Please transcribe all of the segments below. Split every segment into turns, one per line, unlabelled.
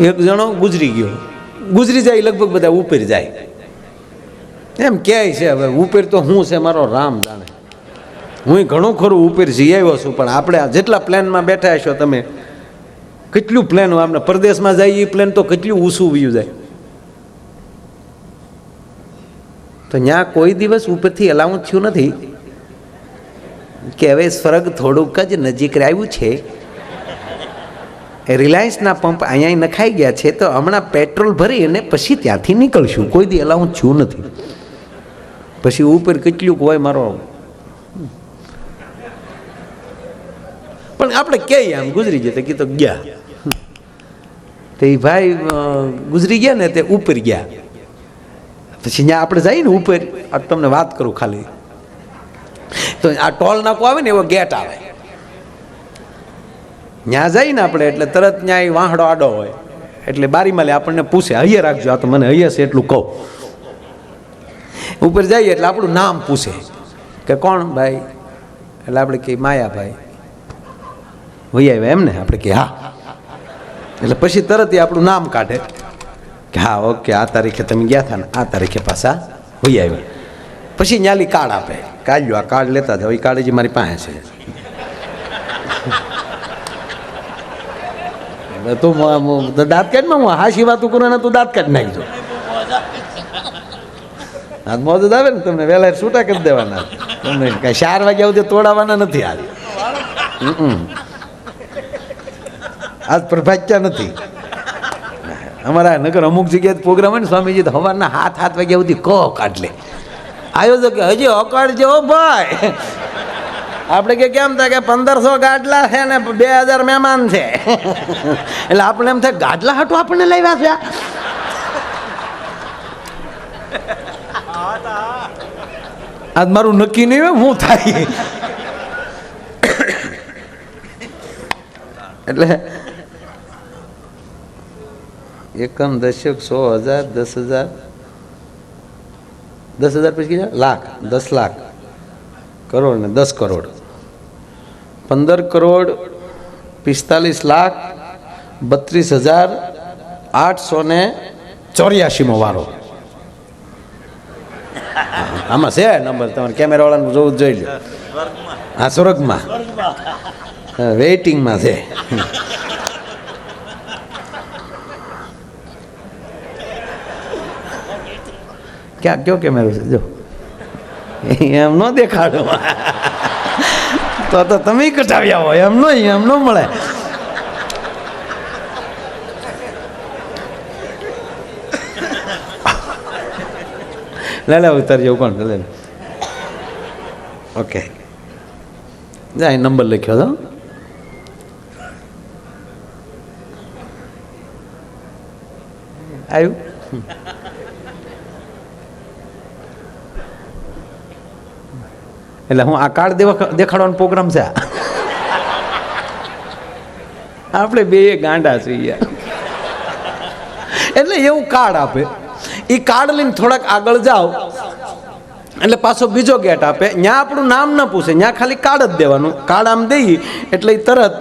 એક જણો ગુજરી ગયો. ગુજરી જાય, લગભગ બધા ઉપર જાય. એમ ક્યાંય છે હવે? ઉપર તો હું છે, મારો રામ જાણે. હું ઘણું ખરું ઉપર જઈ આવ્યો છું, પણ આપણે જેટલા પ્લેનમાં બેઠા છો તમે, કેટલું પ્લેન આપણે પરદેશમાં જઈએ એ પ્લેન તો કેટલું ઊંચું વયું જાય. તો ત્યાં કોઈ દિવસ ઉપરથી અલાઉન્સ થયું નથી? કે હવે સ્વર્ગ થોડુંક જ નજીક આવ્યું છે. રિલાયન્સના પંપ અહીંયા નખાઈ ગયા છે તો હમણાં પેટ્રોલ ભરી અને પછી ત્યાંથી નીકળશું. કોઈ દી અલાઉન્સ છું નથી. પછી ઉપર કેટલું હોય મારો પણ આપણે ક્યાંય આમ ગુજરી ગયા? તો કીધું ગયા. તો એ ભાઈ ગુજરી ગયા ને તે ઉપર ગયા. પછી ત્યાં આપણે જઈએ ને ઉપર તમને વાત કરું ખાલી. તો આ ટોલ નાકો આવે ને એવો ગેટ આવે. ત્યાં જઈને આપણે એટલે તરત ત્યાં વાહડો આડો હોય. એટલે બારીમાં લે આપણને પૂછે હૈયે રાખજો. આ તો મને હૈયે છે એટલું કહું. ઉપર જઈએ એટલે આપણું નામ પૂછે કે કોણ ભાઈ? એટલે આપણે કે માયાભાઈ વહી આવ્યા એમ ને આપણે કે હા. એટલે પછી તરત એ આપણું નામ કાઢે કે, હા, ઓકે, આ તારીખે તમે ગયા હતા ને આ તારીખે પાછા વહી આવ્યા. પછી ન્યાલી કાર્ડ આપે કાઢ્યો આ કાર્ડ લેતા જાઓ એ કાર્ડ જે મારી પાસે છે. તું દાંત કાઢમાં હું હાશી વાતું કરું ને તું દાંત કાઢી નાખજો. હાથ મોજ આવે ને, તમને વહેલા છૂટા કરી દેવાના. તમને કાંઈ ચાર વાગ્યા સુધી તોડાવાના નથી હમ. આજ પ્રભાત્યા નથી? અમારા નગર અમુક જગ્યાએ પ્રોગ્રામ હોય ને, સ્વામીજી સવારના હાથ હાથ વાગ્યા સુધી કહો કાઢ લે. આયોજક કે હજી અકાળજો ભાઈ. આપણે કે કેમ થાય કે પંદરસો ગાડલા છે ને બે હજાર મહેમાન છે? એટલે આપણે એમ થાય, ગાડલા હાટું આપણને લાવ્યા છે? આજ મારું નક્કી નહીં હોય, હું થાય. એટલે એકમ દશક સો હજાર, દસ હજાર દસ હજાર પછી લાખ, દસ લાખ. કરોડ ને દસ કરોડ. પંદર કરોડ, પિસ્તાલીસ લાખ, બત્રીસ હજાર, આઠસો ને ચોર્યાસીમો વારો. આમાં છે નંબર, તમારે કેમેરાવાળાનું જોવું જોઈ લો. હા સ્વર્ગમાં. વેઇટિંગમાં છે. ક્યાં, કયો કેમેરો છે? જો. એમ ન દેખાડો. તો તો તમે કટાવ્યા હોય, એમ નહીં એમ ન મળે. લે લે, ઉતારજો કોણ લે ઓકે. ઓકે જાય નંબર લખ્યો તો આવ્યું એટલે હું આ કાર્ડ દેખાડવાનો પ્રોગ્રામ છે. આપણે બે ગાંડા છીએ એટલે એવું કાર્ડ આપે. એ કાર્ડ લઈને થોડાક આગળ જાઓ. એટલે પાછો બીજો ગેટ આપે. ત્યાં આપણું નામ ન પૂછે. ત્યાં ખાલી કાર્ડ જ દેવાનું. કાર્ડ આમ દઈએ એટલે તરત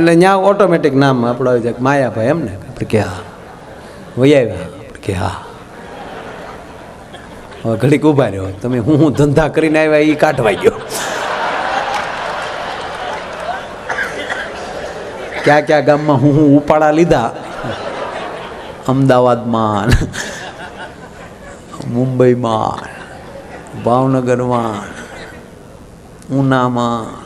એટલે ત્યાં ઓટોમેટિક નામ આપણું આવી જાય માયાભાઈ એમ ને. કે હા. વહી આવ્યા. કે હા. હવે ઘડીક ઊભા રહ્યો તમે હું હું ધંધા કરીને આવ્યા એ કાઢવા ગયો. ક્યાં ક્યાં ગામમાં હું હું ઉપાડા લીધા? અમદાવાદમાં. મુંબઈમાં. ભાવનગરમાં. ઉનામાં.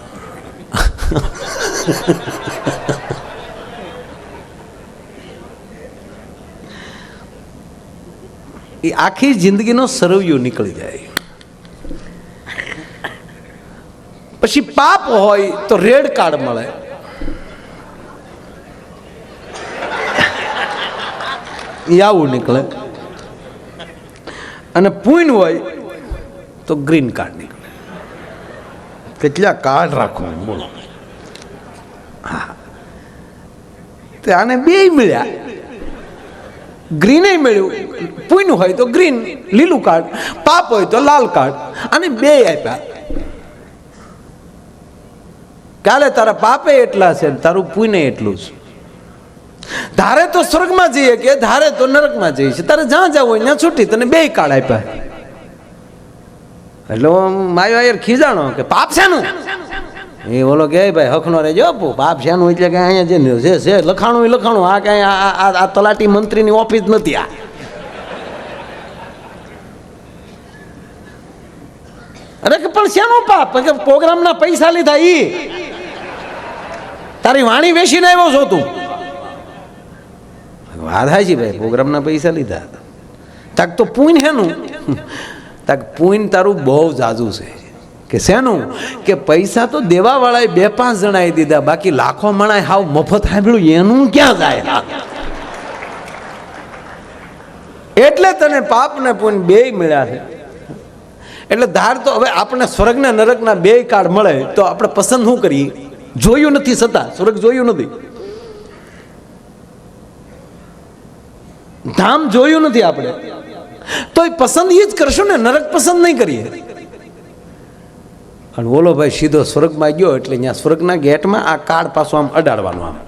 એ આખી જિંદગીનો સરવૈયો નીકળી જાય. પછી પાપ હોય તો રેડ કાર્ડ મળે. એ આવું નીકળે. અને પૂન હોય તો ગ્રીન કાર્ડ નીકળે. કેટલા કાર્ડ રાખો બોલો. તે આને બે મળ્યા. ગ્રીને મળ્યું. પૂનું હોય તો ગ્રીન લીલું કાર્ડ પાપ હોય તો લાલ કાર્ડ અને બે આપ્યા. કાલે તારા પાપે એટલા છે ને તારું પુને એટલું છે? ધારે તો સ્વર્ગમાં જઈએ કે ધારે તો નરકમાં જઈએ છે તારે જ્યાં જવું હોય ત્યાં છૂટી તને બે કાર્ડ આપ્યા. એટલે માયો યાર ખીજાણો કે પાપ શેનું? એ બોલો કે ભાઈ હખનો રહેજો બાપ શેનું? એટલે કે અહીંયા જે છે લખાણું લખાણું. આ કઈ આ તલાટી મંત્રીની ઓફિસ નથી આ. અરે કે, પણ શેનો પાપ? કે પ્રોગ્રામના પૈસા લીધા ઈ. તારી વાણી વેચીને આવ્યો છો તું. વાત હા છે ભાઈ, પ્રોગ્રામના પૈસા લીધા. તાક તો પૂન હેનું તક પૂન તારું બહુ જાજુ છે. કે શેનું? કે પૈસા તો દેવાવાળાએ બે પાંચ જણાએ દીધા, બાકી લાખો મણાએ હાવ મફત સાંભળ્યું, એનું ક્યાં જાય? એટલે તને પાપ ને પુણ્ય બે મળ્યા છે. એટલે ધાર તો હવે આપણે સ્વર્ગના નરકના બે કાર્ડ મળે, તો આપણે પસંદ શું કરીએ? જોયું નથી સતા સ્વર્ગ જોયું નથી. ધામ જોયું નથી આપણે. તો એ પસંદ એ જ કરશું ને, નરક પસંદ નહીં કરીએ. અને ઓલો ભાઈ સીધો સ્વર્ગમાં ગયો એટલે ત્યાં સ્વર્ગના ગેટમાં આ કાર્ડ પાછું આમ અડાડવાનું આમ.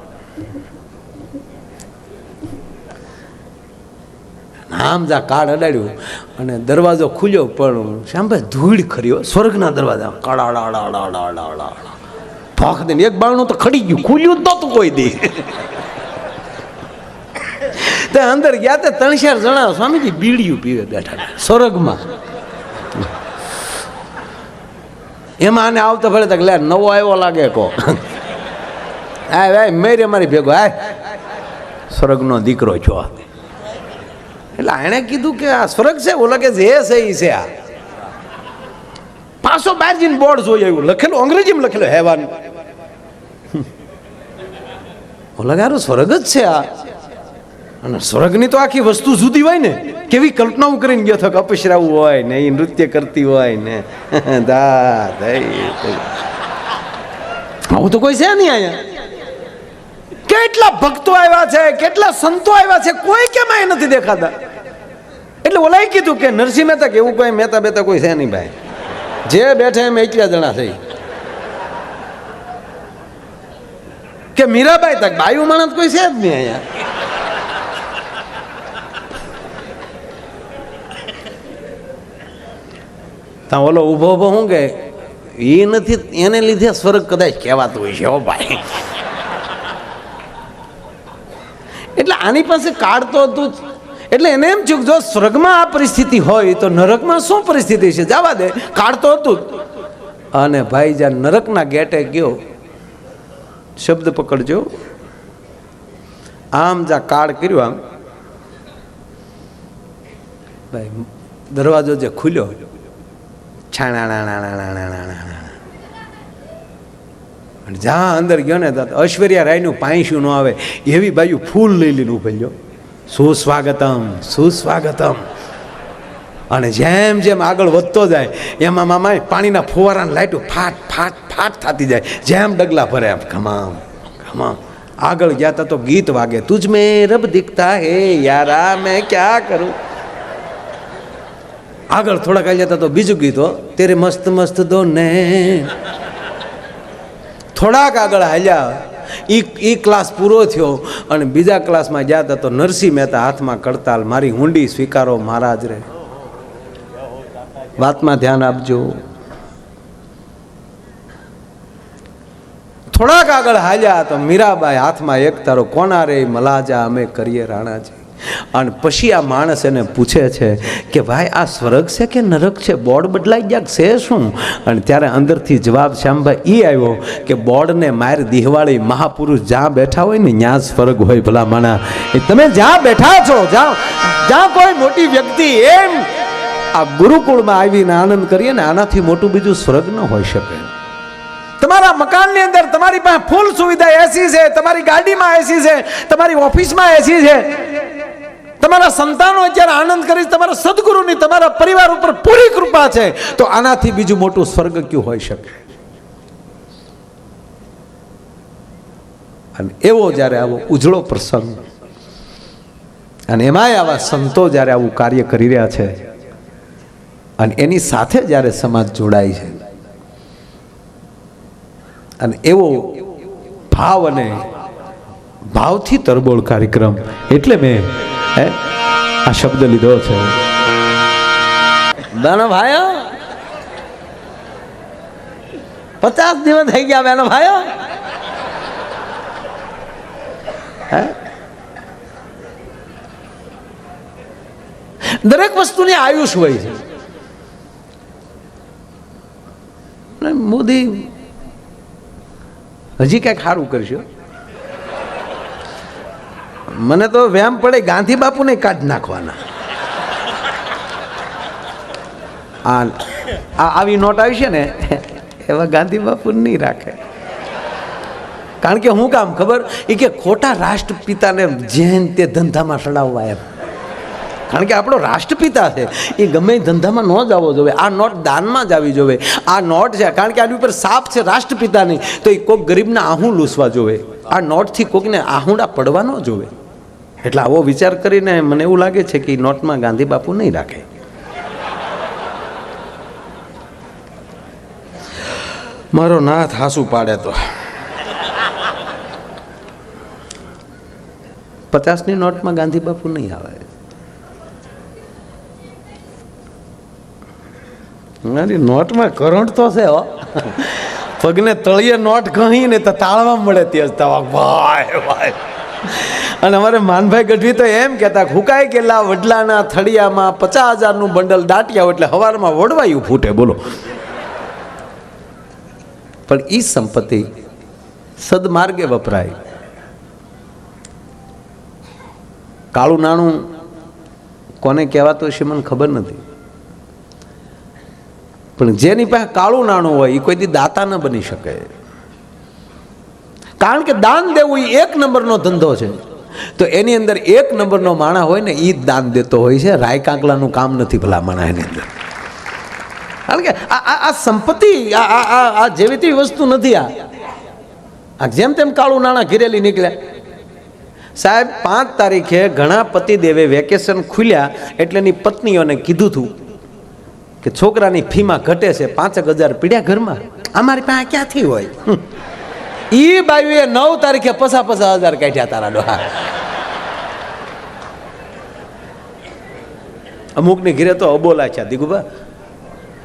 આમ જા કાર્ડ અડાડ્યું. અને દરવાજો ખુલ્યો, પણ સાંભળે ધૂળ ખર્યો સ્વર્ગના દરવાજા કડાડાડાડાડાડા ભાખ દે એક બાણું તો ખડી ગયું. ખુલ્યું તો તું કોઈ દી. તે અંદર ગયા તે ત્રણ ચાર જણા સ્વામીજી બીડીયું પીવે બેઠા સ્વર્ગમાં. એમાં આને આવતા ફરે તક લે, નવો આવ્યો લાગે કો. આ ભાઈ મેરે મારી ભેગો આ સ્વર્ગનો દીકરો છો એટલે એણે કીધું કે આ સ્વર્ગ છે, ઓલા કે જે છે, એ છે આ. પાછો બહાર જઈને બોર્ડ જોઈ આવ્યું, લખેલું, અંગ્રેજીમાં લખેલું, હેવાન. ઓલા ગારું સ્વર્ગ જ છે આ. અને સ્વર્ગની તો આખી વસ્તુ જુદી હોય ને, કેવી કલ્પનાઓ કરીને ગયો થક અપસરાવું હોય ને એ નૃત્ય કરતી હોય ને. દા. આવું તો કોઈ છે નહીં અહીંયા. કેટલા ભક્તો આવ્યા છે, કેટલા સંતો આવ્યા છે, કોઈ કેમ એ નથી દેખાતા? એટલે ઓલાય કીધું કે નરસિંહ મહેતા કે એવું કોઈ મહેતા બેતા કોઈ છે નહીં ભાઈ. જે બેઠે એમ એકલા જણા થઈ કે મીરાબાઈ તક બાયુ માણસ કોઈ છે જ નહીં અહીંયા. ત્યાં ઓલો ઊભો ઊભો શું કે એ નથી, એને લીધે સ્વર્ગ કદાચ કહેવાતું હોય છે ઓ ભાઈ. એટલે આની પાસે કાઢતો હતું જ. એટલે એને એમ થયું જો સ્વર્ગમાં આ પરિસ્થિતિ હોય, તો નરકમાં શું પરિસ્થિતિ છે? જવા દે. કાઢતો હતું જ. અને ભાઈ જ્યાં નરકના ગેટે ગયો, શબ્દ પકડજો. આમ જ્યાં કાર્ડ કર્યું, આમ. ભાઈ, દરવાજો જે ખુલ્યો અને જ્યાં અંદર ગયો ને ઐશ્વર્યા રાયનું પાંચું ન આવે. એવી બાજુ ફૂલ લઈ લઈને ઉભેલ્યો સુસ્વાગતમ સુસ્વાગતમ. અને જેમ જેમ આગળ વધતો જાય, એમાં મામા પાણીના ફુવારાને લાઈટો ફાટ ફાટ ફાટ થતી જાય. જેમ ડગલા ભરે એમ ખમામ ખમામ આગળ ગયા તા તો ગીત વાગે. તુજ મેં રબ દીખતા હે યારા, મેં ક્યાં કરું? આગળ થોડાક આવી જતા તો બીજું ગીતો તેરે મસ્ત મસ્ત દો ને થોડાક આગળ હાલ્યા. ઈ ઈ ક્લાસ પૂરો થયો અને બીજા ક્લાસમાં ગયા તો નરસિંહ મહેતા હાથમાં કડતાલ મારી હુંડી સ્વીકારો મહારાજ રે. વાતમાં ધ્યાન આપજો. થોડાક આગળ હાલ્યા તો મીરાબાઈ હાથમાં એક તારો કોના રે, મલાજા અમે કરીએ રાણાજી. અને પછી આ માણસ એને પૂછે છે કે ભાઈ, આ સ્વર્ગ છે કે નરક છે? બોર્ડ બદલાઈ ગયા છે શું? અને ત્યારે અંદરથી જવાબ શ્યામભાઈ એ આવ્યો કે બોર્ડને માર દિહવાળી મહાપુરુષ જ્યાં બેઠા હોય ને ત્યાં સ્વર્ગ હોય ભલા માણા એ તમે જ્યાં બેઠા છો, જ્યાં જ્યાં કોઈ મોટી વ્યક્તિ એમ આ ગુરુકુળમાં આવીને આનંદ કરીએ ને આનાથી મોટું બીજું સ્વર્ગ ન હોઈ શકે. તમારા મકાનની અંદર તમારી પાસે ફૂલ સુવિધા એસી છે, તમારી ગાડીમાં એસી છે, તમારી ઓફિસમાં એસી છે. તમારા સંતાનો અત્યારે આનંદ કરે, તમારા સદગુરુની તમારા પરિવાર ઉપર પૂરી કૃપા છે, તો આનાથી બીજું મોટું સ્વર્ગ કયું હોઈ શકે? અને એવો જ્યારે આવો ઉજળો પ્રસંગ, અને એમાંય આવા સંતો જ્યારે આવું કાર્ય કરી રહ્યા છે, અને એની સાથે જ્યારે સમાજ જોડાય છે, અને એવો ભાવ અને ભાવથી તરબોળ કાર્યક્રમ, એટલે મેં આ શબ્દ લીધો છે. બેનો ભાઈઓ, પચાસ દિવસ થઈ ગયા બેનો ભાઈઓ. હે? દરેક વસ્તુની આયુષ હોય છે. મોદી હજી કંઈક સારું કરશો. મને તો વ્યામ પડે ગાંધી બાપુને કાઢ નાખવાના. આ આવી નોટ આવી છે ને, એવા ગાંધી બાપુ નહીં રાખે. કારણ કે હું કામ ખબર? એ કે ખોટા રાષ્ટ્રપિતાને જેન તે ધંધામાં સડાવવા એમ. કારણ કે આપણો રાષ્ટ્રપિતા છે એ ગમે ધંધામાં ન જવો જોઈએ આ નોટ દાનમાં જ આવી જોઈએ આ નોટ છે, કારણ કે આની ઉપર સાપ છે રાષ્ટ્રપિતાની, તો એ કોઈક ગરીબના આહું લૂસવા જોવે. આ નોટથી કોઈકને આહુંડા પડવા ન જોવે. એટલે આવો વિચાર કરીને મને એવું લાગે છે કે નોટમાં ગાંધી બાપુ નહીં રાખે. મારો નાથ હાસુ પાડે તો. પચાસની નોટમાં ગાંધી બાપુ નહીં આવે. મારી નોટમાં કરંટ તો છે હો. પગને તળિયે નોટ કહી ને તો તાળવા મળે તેજ તવા ભાઈ ભાઈ અને અમારે માનભાઈ ગઢવી તો એમ કહેતા હુકાય ગયેલા વડલાના થળિયામાં પચાસ હજારનું બંડલ દાટ્યા એટલે હવારમાં વડવાયું ફૂટે બોલો. પણ એ સંપત્તિ સદમાર્ગે વપરાય. કાળું નાણું કોને કહેવાતું હશે મને ખબર નથી. પણ જેની પાસે કાળું નાણું હોય એ કોઈથી દાતા ન બની શકે. કારણ કે દાન દેવું એ એક નંબરનો ધંધો છે. તો એની અંદર એક નંબરનો માણા હોય ને એ જ દાન દેતો હોય છે. રાય કાંકલાનું કામ નથી ભલા માણા એની અંદર. કારણ કે આ સંપત્તિ આ જેવી તેવી વસ્તુ નથી આ. આ જેમ તેમ કાળું નાણાં ઘીરેલી નીકળ્યા. સાહેબ પાંચ તારીખે ઘણા પતિદેવે વેકેશન ખુલ્યા એટલે એની પત્નીઓને કીધું હતું કે છોકરાની ફીમાં ઘટે છે પાંચેક હજાર પીડ્યા ઘરમાં. અમારી પાસે ક્યાંથી હોય? ઈ બાયુએ નવ તારીખે પસા પસા હજાર કાઢ્યા તારા ડોહા. અમુકની ઘીરે તો અબોલા છે દીગુબા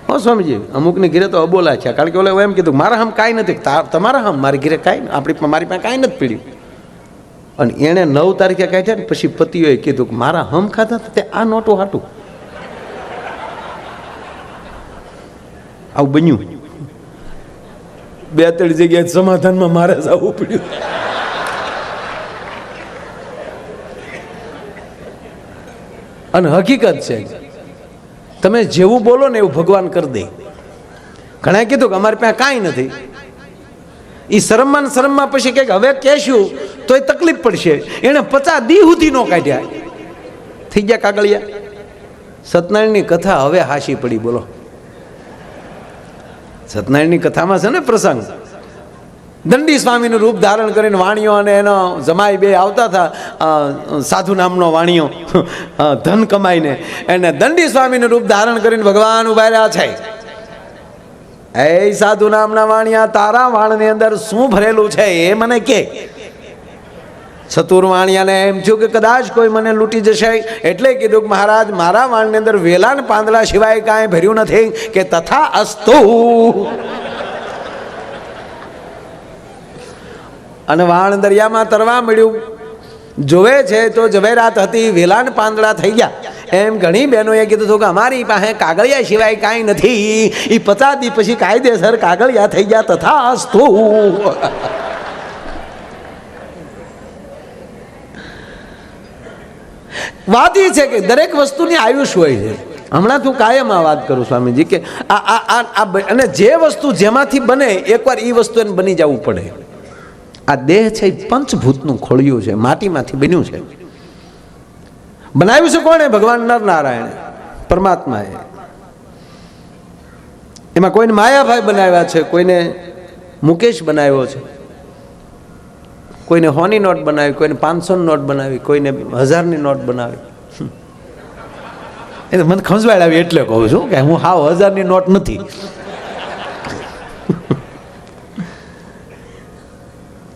હો સ્વામીજી, અમુકની ઘીરે તો અબોલા છે, કારણ કે ઓલે એમ કીધું, મારા હમ કાંઈ નથી તમારા હમ મારી ઘીરે કાંઈ આપણી મારી પાસે કાંઈ નથી પીડ્યું. અને એણે નવ તારીખે કાઢ્યા ને પછી પતિઓએ કીધું કે, મારા હમ ખાધા તે આ નોટો હાટું. આવું બન્યું. બે ત્રણ જગ્યાએ સમાધાનમાં મારે જવું પડ્યું. અને હકીકત છે, તમે જેવું બોલો ને એવું ભગવાન કરી દે. ઘણા કીધું કે અમારી પાસે કાંઈ નથી. એ શરમમાં શરમમાં પછી કંઈક હવે કહેશું, તો એ તકલીફ પડશે. એણે પચાસ દી સુધી નો કાઢ્યા. થઈ ગયા કાગળિયા. સત્યનારાયણની કથા હવે હાશી પડી, બોલો. સત્યનારાયણની કથામાં છે ને પ્રસંગ? દંડી સ્વામીનું રૂપ ધારણ કરીને વાણીઓ અને એનો જમાઈ બે આવતા હતા સાધુ નામનો વાણીઓ ધન કમાઈને. એને દંડી સ્વામીનું રૂપ ધારણ કરીને ભગવાન ઊભા રહ્યા છે. એ સાધુ નામના વાણિયા, તારા વાણની અંદર શું ભરેલું છે એ મને કે. ચતુર વાણિયાને એમ થયું કે કદાચ કોઈ મને લૂંટી જશે. એટલે કીધું કે મહારાજ, મારા વાણની અંદર વેલા પાંદડા સિવાય કાંઈ ભર્યું નથી કે તથા અસ્તુ. અને વાણ દરિયામાં તરવા મળ્યું. જોવે છે તો ઝવેરાત હતી, વેલાન પાંદડા થઈ ગયા. એમ ઘણી બહેનોએ કીધું હતું કે અમારી પાસે કાગળિયા સિવાય કાંઈ નથી. એ પચાસ પછી કાયદેસર કાગળિયા થઈ ગયા તથા અસ્તુ. વાત એ છે કે દરેક વસ્તુની આયુષ હોય છે. હમણાં હું કાયમ આ વાત કરું સ્વામીજી કે આ આ આ અને જે વસ્તુ જેમાંથી બને એકવાર એ વસ્તુ એને બની જવું પડે. આ દેહ છે એ પંચભૂતનું ખોળિયું છે, માટીમાંથી બન્યું છે. બનાવ્યું છે કોણે? ભગવાન નર નારાયણ પરમાત્માએ. એમાં કોઈને માયાભાઈ બનાવ્યા છે, કોઈને મુકેશ બનાવ્યો છે. કોઈને હોની નોટ બનાવી, કોઈને પાંચસોની નોટ બનાવી, કોઈને હજારની નોટ બનાવી. એટલે મને ખંજવાળ આવી એટલે કહું છું કે હું હાવ હજારની નોટ નથી.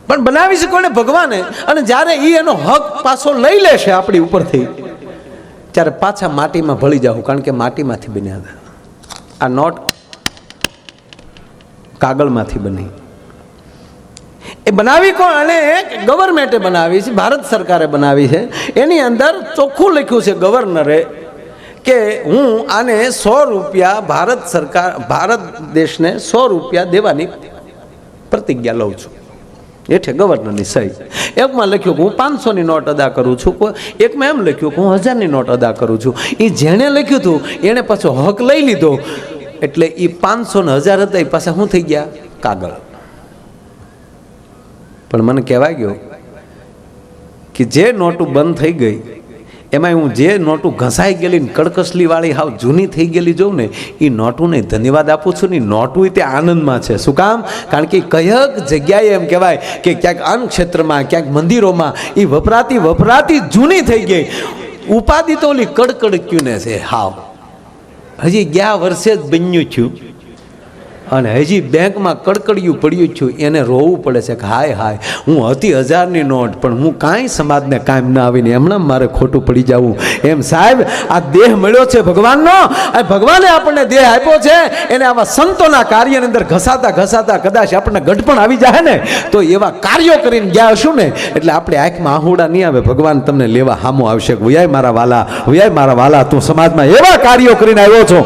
પણ બનાવી છે કોને ભગવાને? અને જ્યારે એ એનો હક પાછો લઈ લેશે આપણી ઉપરથી, ત્યારે પાછા માટીમાં ભળી જાવ કારણ કે માટીમાંથી બન્યા હતા. આ નોટ કાગળમાંથી બની. એ બનાવી કોણ? અને ગવર્મેન્ટે બનાવી છે, ભારત સરકારે બનાવી છે. એની અંદર ચોખ્ખું લખ્યું છે ગવર્નરે કે હું આને સો રૂપિયા ભારત સરકાર, ભારત દેશને સો રૂપિયા દેવાની પ્રતિજ્ઞા લઉં છું. હેઠે ગવર્નરની સહી. એકમાં લખ્યું કે હું પાંચસોની નોટ અદા કરું છું. એકમાં એમ લખ્યું કે હું હજારની નોટ અદા કરું છું. એ જેણે લખ્યું હતું એણે પાછો હક લઈ લીધો. એટલે એ પાંચસો ને હજાર હતા એ પાસે શું થઈ ગયા? કાગળ. પણ મને કહેવાય ગયો કે જે નોટું બંધ થઈ ગઈ એમાં હું જે નોટું ઘસાઈ ગયેલી ને કડકસલી હાવ જૂની થઈ ગયેલી જોઉં ને એ નોટુને ધન્યવાદ આપું છું ને નોટું તે આનંદમાં છે. શું કામ? કારણ કે કયક જગ્યાએ એમ કહેવાય કે ક્યાંક અન્ન ક્ષેત્રમાં, ક્યાંક મંદિરોમાં એ વપરાતી વપરાતી જૂની થઈ ગઈ. ઉપાધિ તો ઓલી કડકડક્યું ને છે, હાવ. હજી ગયા વર્ષે જ બન્યું છું અને હજી બેંકમાં કડકડિયું પડ્યું છું, એને રોવું પડે છે કે હાય હાય, હું હતી હજારની નોટ પણ હું કાંઈ સમાજને કાયમ ના આવીને એમણે મારે ખોટું પડી જવું એમ સાહેબ, આ દેહ મળ્યો છે ભગવાનનો, આ ભગવાને આપણને દેહ આપ્યો છે, એને આવા સંતોના કાર્યની અંદર ઘસાતા ઘસાતા કદાચ આપણને ગઢપણ આવી જાય ને, તો એવા કાર્યો કરીને ગયા હશું ને, એટલે આપણે આંખમાં આહુડા નહીં આવે. ભગવાન તમને લેવા હામો આવશે વયાય મારા વાલા વયાય મારા વાલા, તું સમાજમાં એવા કાર્યો કરીને આવ્યો છો.